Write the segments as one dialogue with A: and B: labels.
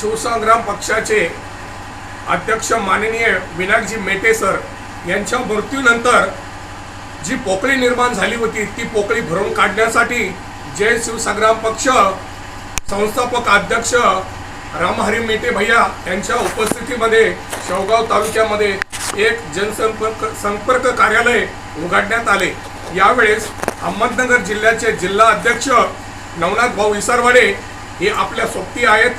A: शिवसंग्राम पक्षाचे अध्यक्ष माननीय विनायकजी मेटे सर यांच्या मृत्यूनंतर जी पोकळी निर्माण झाली होती ती पोकळी भरून काढण्यासाठी जय शिवसंग्राम पक्ष संस्थापक अध्यक्ष रामहरी मेटे भैया यांच्या उपस्थितीमध्ये शेवगाव तालुक्यामध्ये एक जनसंपर्क संपर्क कार्यालय उघडण्यात आले. यावेळेस अहमदनगर जिल्ह्याचे जिल्हा अध्यक्ष नवनाथ भाऊ इसरवाडे हे आपल्या सोबती आहेत.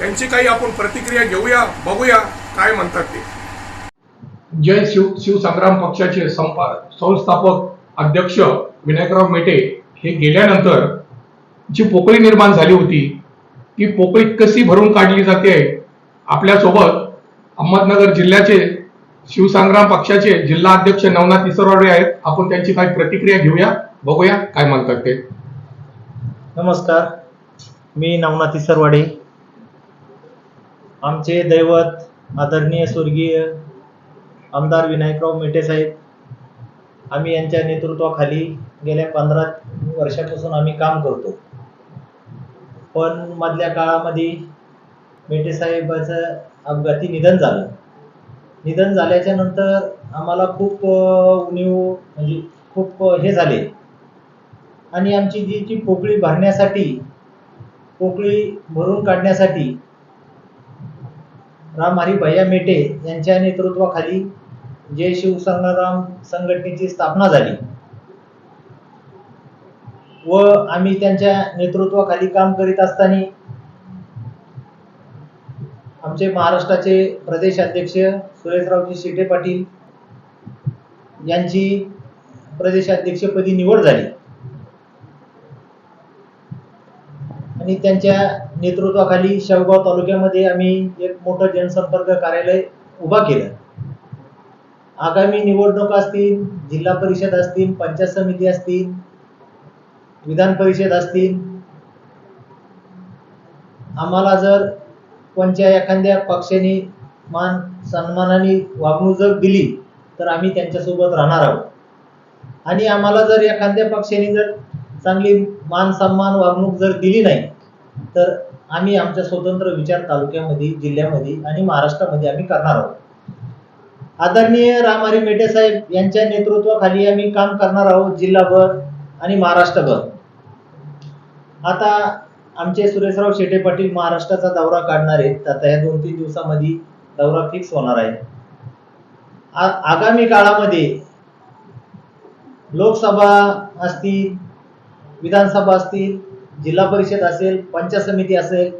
A: त्यांची काही आपण प्रतिक्रिया घेऊया बघूया काय म्हणतात ते. जय शिव शिवसंग्राम पक्षाचे संपा संस्थापक अध्यक्ष विनायकराव मेटे हे गेल्यानंतर जी पोकळी निर्माण झाली होती ती पोकळी कशी भरून काढली जाते आपल्यासोबत अहमदनगर जिल्ह्याचे शिवसंग्राम पक्षाचे जिल्हा अध्यक्ष नवनाथ इसरवाडे आहेत. आपण त्यांची काही प्रतिक्रिया घेऊया बघूया काय म्हणतात ते.
B: नमस्कार मी नवनाथ सरवाडे आमचे दैवत आदरणीय स्वर्गीय आमदार विनायकराव मेटे साहेब आम्ही यांच्या नेतृत्वाखाली गेल्या पंधरा वर्षापासून आम्ही काम करतो. पण मधल्या काळामध्ये मेटे साहेबाचं अपघाती निधन झालं. निधन झाल्याच्यानंतर आम्हाला खूप उणीव म्हणजे खूप हे झाले. आणि आमची जी जी पोकळी भरण्यासाठी पोकळी भरून काढण्यासाठी रामहरी भैया मेटे यांच्या नेतृत्वाखाली जय शिवसंग्राम संघटनेची स्थापना झाली. व आम्ही त्यांच्या नेतृत्वाखाली काम करीत असताना आमचे महाराष्ट्राचे प्रदेश अध्यक्ष सुरेशरावजी शेटे पाटील यांची प्रदेशाध्यक्षपदी निवड झाली. आणि त्यांच्या नेतृत्वाखाली शेवगाव तालुक्यामध्ये आम्ही एक मोठं जनसंपर्क कार्यालय उभा केलं. आगामी निवडणुका असतील जिल्हा परिषद असतील पंचायत समिती असतील विधान परिषद असतील आम्हाला जर कोणत्या एखाद्या पक्षाने मान सन्मानाने वागणूक जर दिली तर आम्ही त्यांच्यासोबत राहणार आहोत. आणि आम्हाला जर एखाद्या पक्षाने जर चांगली मान सन्मान वागणूक जर दिली नाही तर आम्ही आमच्या स्वतंत्र विचार तालुक्यामध्ये जिल्ह्यामध्ये आणि महाराष्ट्रामध्ये आम्ही करणार आहोत. आदरणीय रामहरी मेटे साहेब यांच्या नेतृत्वाखाली आम्ही काम करणार आहोत जिल्हाभर आणि महाराष्ट्रभर. आता आमचे सुरेशराव शेटे पाटील महाराष्ट्राचा दौरा काढणार आहेत. आता या दोन तीन दिवसामध्ये दौरा फिक्स होणार आहे. आ- आगामी काळामध्ये लोकसभा असतील विधानसभा असतील जिल्हा परिषद असेल पंचायत समिती असेल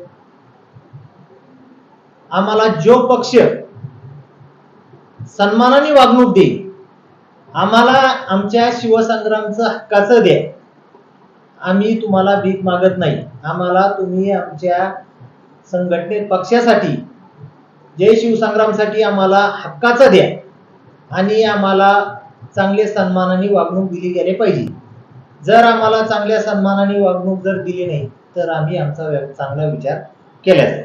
B: आम्हाला जो पक्ष सन्मानाने वागणूक देईल आम्हाला आमच्या शिवसंग्रामचं हक्काचं द्या. आम्ही तुम्हाला भीक मागत नाही. आम्हाला तुम्ही आमच्या संघटनेत पक्षासाठी जय शिवसंग्रामसाठी आम्हाला हक्काचं द्या. आणि आम्हाला चांगले सन्मानाने वागणूक दिली गेली पाहिजे. जर आम्हाला चांगल्या सन्मानाने वागणूक जर दिली नाही तर आम्ही आमचा चांगला विचार केला जाईल.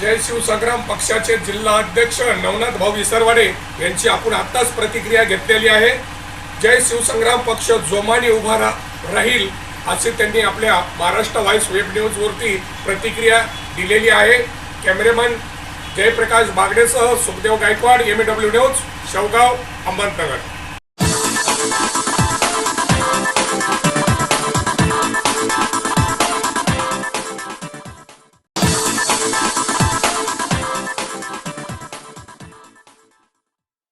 A: जय शिवसंग्राम पक्षाचे जिल्हा अध्यक्ष नवनाथ भाऊ विसरवाडे यांची आपण आत्ताच प्रतिक्रिया घेतलेली आहे. जय शिवसंग्राम पक्ष जोमाने उभा रा राहील असे त्यांनी आपल्या महाराष्ट्र व्हाईस वेब न्यूजवरती प्रतिक्रिया दिलेली आहे. Cameraman Jayaprakash बागडेसह Sukhdev Gaikwad M W news Shevgaon Ahmednagar.